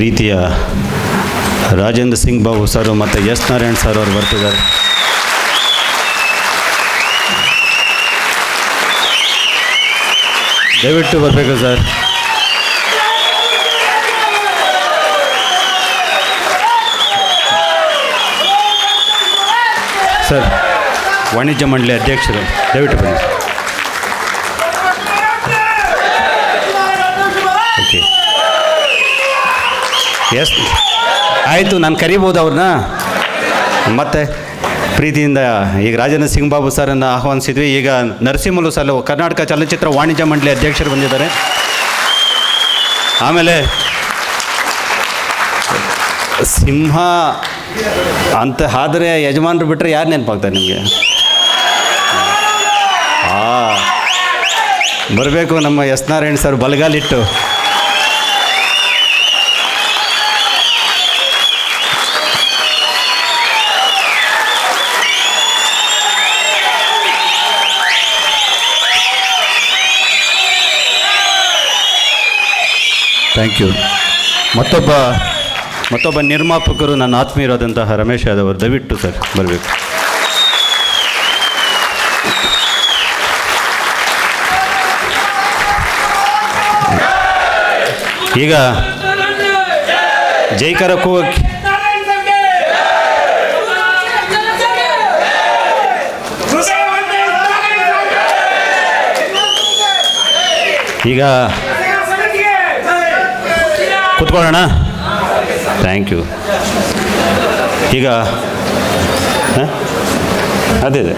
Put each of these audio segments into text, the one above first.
ಪ್ರೀತಿಯ ರಾಜೇಂದ್ರ ಸಿಂಗ್ ಬಾಬು ಸರು ಮತ್ತು S Narayan sir ಅವರು ಬರ್ತಿದ್ದಾರೆ. ದಯವಿಟ್ಟು ಬರಬೇಕು ಸರ್. ಸರ್, ವಾಣಿಜ್ಯ ಮಂಡಳಿ ಅಧ್ಯಕ್ಷರು, ದಯವಿಟ್ಟು ಬನ್ನಿ. ಎಸ್ ಆಯಿತು, ನಾನು ಕರಿಬೋದು ಅವ್ರನ್ನ ಮತ್ತೆ ಪ್ರೀತಿಯಿಂದ ಈಗ ರಾಜೇಂದ್ರ ಸಿಂಗ್ ಬಾಬು ಸರನ್ನು ಆಹ್ವಾನಿಸಿದ್ವಿ. ಈಗ ನರಸಿಂಹಲು ಸರ್, ಕರ್ನಾಟಕ ಚಲನಚಿತ್ರ ವಾಣಿಜ್ಯ ಮಂಡಳಿ ಅಧ್ಯಕ್ಷರು ಬಂದಿದ್ದಾರೆ. ಆಮೇಲೆ ಸಿಂಹ ಅಂತ ಆದರೆ ಯಜಮಾನರು ಬಿಟ್ಟರೆ ಯಾರು ನೆನಪಾಗ್ತಾರೆ ನಿಮಗೆ? ಬರಬೇಕು ನಮ್ಮ ಎಸ್ ನಾರಾಯಣ್ ಸರ್ ಬಲಗಾಲಿಟ್ಟು. ಥ್ಯಾಂಕ್ ಯು ಮತ್ತೊಬ್ಬ ಮತ್ತೊಬ್ಬ ನಿರ್ಮಾಪಕರು ನನ್ನ ಆತ್ಮೀಯರಾದಂತಹ ರಮೇಶ್ ಯಾದವ್ ಅವರು. ದಯವಿಟ್ಟು ಸರ್, ಬರಬೇಕು. ಈಗ ಜೈಕಾರ ಕೂಗಕ್ಕೆ ಈಗ ಕುತ್ಕೊಳ್ಳೋಣ ಥ್ಯಾಂಕ್ ಯು ಈಗ ಹ? ಅದೇ ಅದೇ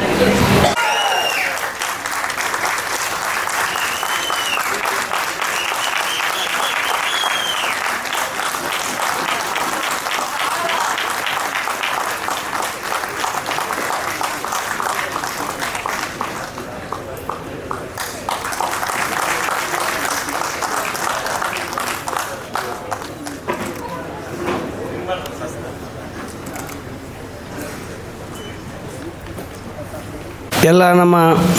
ಎಲ್ಲ ನಮ್ಮ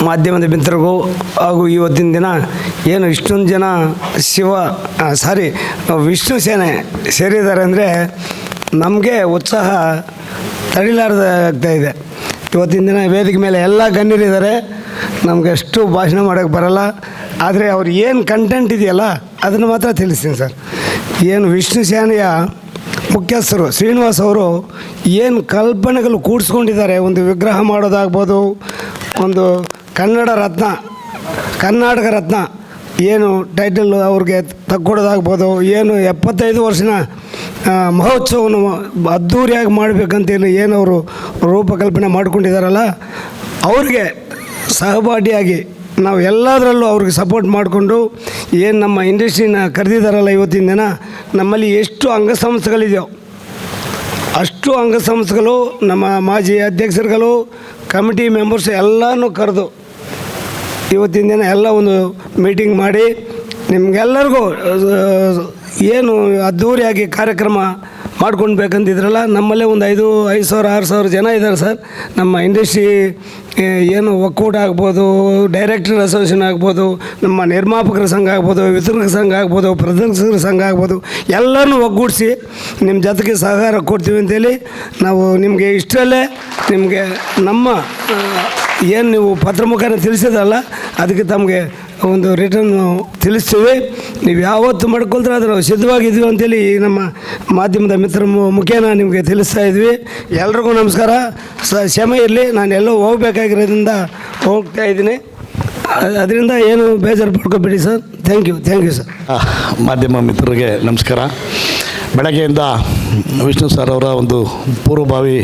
ಮಾಧ್ಯಮದ ಮಿತ್ರರಿಗೂ ಹಾಗೂ ಇವತ್ತಿನ ದಿನ ಏನು ಇಷ್ಟೊಂದು ಜನ ಶಿವ ಸಾರಿ ವಿಷ್ಣು ಸೇನೆ ಸೇರಿದ್ದಾರೆ ಅಂದರೆ ನಮಗೆ ಉತ್ಸಾಹ ತಡಿಲಾರ್ದ ಇದೆ. ಇವತ್ತಿನ ದಿನ ವೇದಿಕೆ ಮೇಲೆ ಎಲ್ಲ ಗಣ್ಯರಿದ್ದಾರೆ. ನಮಗೆ ಅಷ್ಟು ಭಾಷಣ ಮಾಡೋಕ್ಕೆ ಬರಲ್ಲ. ಆದರೆ ಅವ್ರು ಏನು ಕಂಟೆಂಟ್ ಇದೆಯಲ್ಲ ಅದನ್ನು ಮಾತ್ರ ತಿಳಿಸ್ತೀನಿ ಸರ್. ಏನು ವಿಷ್ಣು ಸೇನೆಯ ಮುಖ್ಯಸ್ಥರು ಶ್ರೀನಿವಾಸ್ ಅವರು ಏನು ಕಲ್ಪನೆಗಳು ಕೂಡಿಸ್ಕೊಂಡಿದ್ದಾರೆ, ಒಂದು ವಿಗ್ರಹ ಮಾಡೋದಾಗ್ಬೋದು ಒಂದು ಕನ್ನಡ ರತ್ನ, ಕರ್ನಾಟಕ ರತ್ನ, ಏನು ಟೈಟಲ್ ಅವ್ರಿಗೆ ತಕ್ಕೊಡೋದಾಗ್ಬೋದು, ಏನು ಎಪ್ಪತ್ತೈದು ವರ್ಷನ ಮಹೋತ್ಸವವನ್ನು ಅದ್ಧೂರಿಯಾಗಿ ಮಾಡಬೇಕಂತೇಳಿ ಏನು ಅವರು ರೂಪಕಲ್ಪನೆ ಮಾಡಿಕೊಂಡಿದ್ದಾರಲ್ಲ, ಅವ್ರಿಗೆ ಸಹಪಾಠಿಯಾಗಿ ನಾವು ಎಲ್ಲದರಲ್ಲೂ ಅವ್ರಿಗೆ ಸಪೋರ್ಟ್ ಮಾಡಿಕೊಂಡು ಏನು ನಮ್ಮ ಇಂಡಸ್ಟ್ರಿನ ಕರೆದಿದ್ದಾರಲ್ಲ ಇವತ್ತಿನ ದಿನ, ನಮ್ಮಲ್ಲಿ ಎಷ್ಟು ಅಂಗಸಂಸ್ಥೆಗಳಿದೆಯೋ, ಅಷ್ಟು ಅಂಗಸಂಸ್ಥೆಗಳು ನಮ್ಮ ಮಾಜಿ ಅಧ್ಯಕ್ಷರುಗಳು ಕಮಿಟಿ ಮೆಂಬರ್ಸ್ ಎಲ್ಲನೂ ಕರೆದು ಇವತ್ತಿನ ದಿನ ಎಲ್ಲ ಒಂದು ಮೀಟಿಂಗ್ ಮಾಡಿ ನಿಮಗೆಲ್ಲರಿಗೂ ಏನು ಅದ್ಧೂರಿಯಾಗಿ ಕಾರ್ಯಕ್ರಮ ಮಾಡ್ಕೊಂಡು ಬೇಕಂತಿದ್ರಲ್ಲ ನಮ್ಮಲ್ಲೇ ಒಂದು ಐದು ಐದು ಸಾವಿರ, ಆರು ಸಾವಿರ ಜನ ಇದ್ದಾರೆ ಸರ್. ನಮ್ಮ ಇಂಡಸ್ಟ್ರಿ ಏನು ಒಕ್ಕೂಟ ಆಗ್ಬೋದು, ಡೈರೆಕ್ಟರ್ ಅಸೋಸಿಯೇಷನ್ ಆಗ್ಬೋದು, ನಮ್ಮ ನಿರ್ಮಾಪಕರ ಸಂಘ ಆಗ್ಬೋದು, ವಿತರಕ ಸಂಘ ಆಗ್ಬೋದು, ಪ್ರದರ್ಶಕರ ಸಂಘ ಆಗ್ಬೋದು ಎಲ್ಲನೂ ಒಗ್ಗೂಡಿಸಿ ನಿಮ್ಮ ಜೊತೆಗೆ ಸಹಕಾರ ಕೊಡ್ತೀವಿ ಅಂತೇಳಿ ನಾವು ನಿಮಗೆ ಇಷ್ಟರಲ್ಲೇ ನಿಮಗೆ ನಮ್ಮ ಏನು ನೀವು ಪತ್ರ ಮುಖಾನ ತಿಳಿಸಿದ್ರಲ್ಲ, ಅದಕ್ಕೆ ತಮಗೆ ಒಂದು ರಿಟರ್ನ್ ತಿಳಿಸ್ತೇವೆ. ನೀವು ಯಾವತ್ತು ಮಾಡ್ಕೊಳ್ತಾರೆ ಅದು ನಾವು ಸಿದ್ಧವಾಗಿದ್ದೀವಿ ಅಂತೇಳಿ ನಮ್ಮ ಮಾಧ್ಯಮದ ಮಿತ್ರ ಮುಖೇನ ನಿಮಗೆ ತಿಳಿಸ್ತಾ ಇದ್ವಿ. ಎಲ್ರಿಗೂ ನಮಸ್ಕಾರ. ಸ ಇರಲಿ. ನಾನು ಎಲ್ಲೋ ಹೋಗಬೇಕಾಗಿರೋದ್ರಿಂದ ಹೋಗ್ತಾ ಇದ್ದೀನಿ. ಅದರಿಂದ ಏನು ಬೇಜಾರು ಪಡ್ಕೊಬೇಡಿ sir. Thank you thank you sir ಮಾಧ್ಯಮ ಮಿತ್ರರಿಗೆ ನಮಸ್ಕಾರ. ಬೆಳಗ್ಗೆಯಿಂದ ವಿಷ್ಣು ಸರ್ ಅವರ ಒಂದು ಪೂರ್ವಭಾವಿ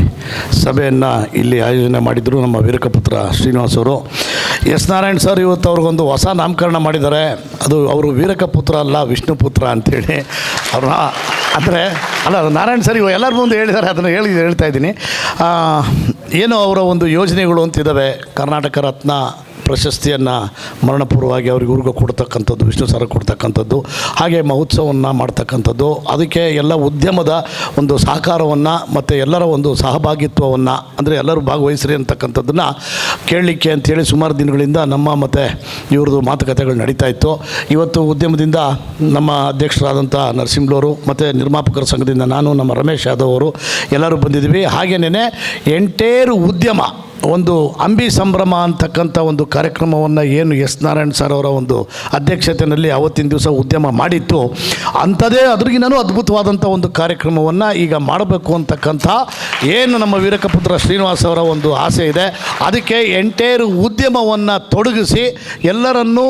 ಸಭೆಯನ್ನು ಇಲ್ಲಿ ಆಯೋಜನೆ ಮಾಡಿದರು ನಮ್ಮ ವೀರಕಪುತ್ರ ಶ್ರೀನಿವಾಸ್ ಅವರು. ಎಸ್ ನಾರಾಯಣ್ ಸರ್ ಇವತ್ತು ಅವ್ರಿಗೊಂದು ಹೊಸ ನಾಮಕರಣ ಮಾಡಿದ್ದಾರೆ. ಅದು ಅವರು ವೀರಕ ಪುತ್ರ ಅಲ್ಲ, ವಿಷ್ಣುಪುತ್ರ ಅಂಥೇಳಿ. ಅವ್ರನ್ನ, ಅಂದರೆ, ಅಲ್ಲ, ನಾರಾಯಣ್ ಸರ್ ಇವಾಗ ಎಲ್ಲರ ಮುಂದೆ ಹೇಳಿದ್ದಾರೆ ಅದನ್ನು ಹೇಳಿ ಹೇಳ್ತಾ ಇದ್ದೀನಿ. ಏನು ಅವರ ಒಂದು ಯೋಜನೆಗಳು ಅಂತಿದ್ದಾವೆ ಕರ್ನಾಟಕ ರತ್ನ ಪ್ರಶಸ್ತಿಯನ್ನು ಮರಣಪೂರ್ವವಾಗಿ ಅವ್ರಿಗೆ ಇವ್ರಿಗೂ ಕೊಡ್ತಕ್ಕಂಥದ್ದು ವಿಷ್ಣು ಸರ್ ಕೊಡ್ತಕ್ಕಂಥದ್ದು, ಹಾಗೆ ಮಹೋತ್ಸವವನ್ನು ಮಾಡ್ತಕ್ಕಂಥದ್ದು. ಅದಕ್ಕೆ ಎಲ್ಲ ಉದ್ಯಮದ ಒಂದು ಸಹಕಾರವನ್ನು ಮತ್ತು ಎಲ್ಲರ ಒಂದು ಸಹಭಾಗಿತ್ವವನ್ನು, ಅಂದರೆ ಎಲ್ಲರೂ ಭಾಗವಹಿಸ್ರಿ ಅಂತಕ್ಕಂಥದ್ದನ್ನು ಕೇಳಲಿಕ್ಕೆ ಅಂತೇಳಿ ಸುಮಾರು ದಿನಗಳಿಂದ ನಮ್ಮ ಮತ್ತು ಇವ್ರದ್ದು ಮಾತುಕತೆಗಳು ನಡೀತಾ ಇತ್ತು. ಇವತ್ತು ಉದ್ಯಮದಿಂದ ನಮ್ಮ ಅಧ್ಯಕ್ಷರಾದಂಥ ನರಸಿಂಹ್ಲವರು ಮತ್ತು ನಿರ್ಮಾಪಕರ ಸಂಘದಿಂದ ನಾನು ನಮ್ಮ ರಮೇಶ್ ಯಾದವ್ ಅವರು ಎಲ್ಲರೂ ಬಂದಿದ್ದೀವಿ. ಹಾಗೆಯೇ ಎಂಟೇರು ಉದ್ಯಮ ಒಂದು ಅಂಬಿ ಸಂಭ್ರಮ ಅಂತಕ್ಕಂಥ ಒಂದು ಕಾರ್ಯಕ್ರಮವನ್ನು ಏನು ಎಸ್ ನಾರಾಯಣ್ ಸರ್ ಅವರ ಒಂದು ಅಧ್ಯಕ್ಷತೆಯಲ್ಲಿ ಅವತ್ತಿನ ದಿವಸ ಉದ್ಯಮ ಮಾಡಿತ್ತು, ಅಂಥದೇ ಅದ್ರಿಗಿನೂ ಅದ್ಭುತವಾದಂಥ ಒಂದು ಕಾರ್ಯಕ್ರಮವನ್ನು ಈಗ ಮಾಡಬೇಕು ಅಂತಕ್ಕಂಥ ಏನು ನಮ್ಮ ವೀರಕಪುತ್ರ ಶ್ರೀನಿವಾಸ್ ಅವರ ಒಂದು ಆಸೆ ಇದೆ. ಅದಕ್ಕೆ ಎಂಟೇರು ಉದ್ಯಮವನ್ನು ತೊಡಗಿಸಿ ಎಲ್ಲರನ್ನೂ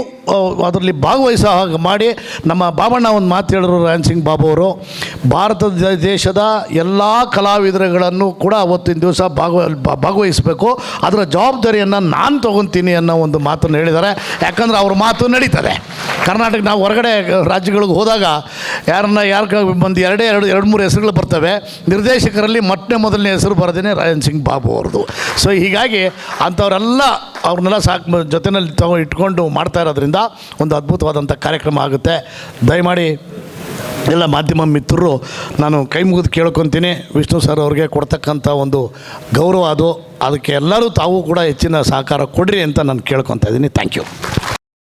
ಅದರಲ್ಲಿ ಭಾಗವಹಿಸೋ ಹಾಗೆ ಮಾಡಿ ನಮ್ಮ ಬಾಬಣ್ಣ ಒಂದು ಮಾತು ಹೇಳಿದ್ರು ರಾಯನ್ ಸಿಂಗ್ ಬಾಬು ಅವರು. ಭಾರತ ದೇಶದ ಎಲ್ಲ ಕಲಾವಿದರುಗಳನ್ನು ಕೂಡ ಅವತ್ತಿನ ದಿವಸ ಭಾಗವ ಭಾಗವಹಿಸಬೇಕು. ಅದರ ಜವಾಬ್ದಾರಿಯನ್ನು ನಾನು ತೊಗೊತೀನಿ ಅನ್ನೋ ಒಂದು ಮಾತನ್ನು ಹೇಳಿದ್ದಾರೆ. ಯಾಕಂದರೆ ಅವ್ರ ಮಾತು ನಡೀತದೆ. ಕರ್ನಾಟಕ ನಾವು ಹೊರಗಡೆ ರಾಜ್ಯಗಳಿಗೆ ಹೋದಾಗ ಯಾರನ್ನ ಯಾರು ಒಂದು ಎರಡೇ, ಎರಡು ಎರಡು, ಮೂರು ಹೆಸರುಗಳು ಬರ್ತವೆ. ನಿರ್ದೇಶಕರಲ್ಲಿ ಮೊಟ್ಟೆ ಮೊದಲನೇ ಹೆಸರು ಬರೋದೇ ರಾಯನ್ ಸಿಂಗ್ ಬಾಬು ಅವ್ರದ್ದು. ಸೊ ಹೀಗಾಗಿ ಅಂಥವರೆಲ್ಲ ಅವ್ರನ್ನೆಲ್ಲ ಸಾಕು ಜೊತೆಯಲ್ಲಿ ತಗೊ ಇಟ್ಕೊಂಡು ಮಾಡ್ತಾ ಇರೋದ್ರಿಂದ ಒಂದು ಅದ್ಭುತವಾದಂಥ ಕಾರ್ಯಕ್ರಮ ಆಗುತ್ತೆ. ದಯಮಾಡಿ ಎಲ್ಲ ಮಾಧ್ಯಮ ಮಿತ್ರರು, ನಾನು ಕೈ ಮುಗಿದು ಕೇಳ್ಕೊತೀನಿ. ವಿಷ್ಣು ಸರ್ ಅವ್ರಿಗೆ ಕೊಡ್ತಕ್ಕಂಥ ಒಂದು ಗೌರವ ಅದು. ಅದಕ್ಕೆ ಎಲ್ಲರೂ ತಾವು ಕೂಡ ಹೆಚ್ಚಿನ ಸಹಕಾರ ಕೊಡ್ರಿ ಅಂತ ನಾನು ಕೇಳ್ಕೊತಾ ಇದ್ದೀನಿ. Thank you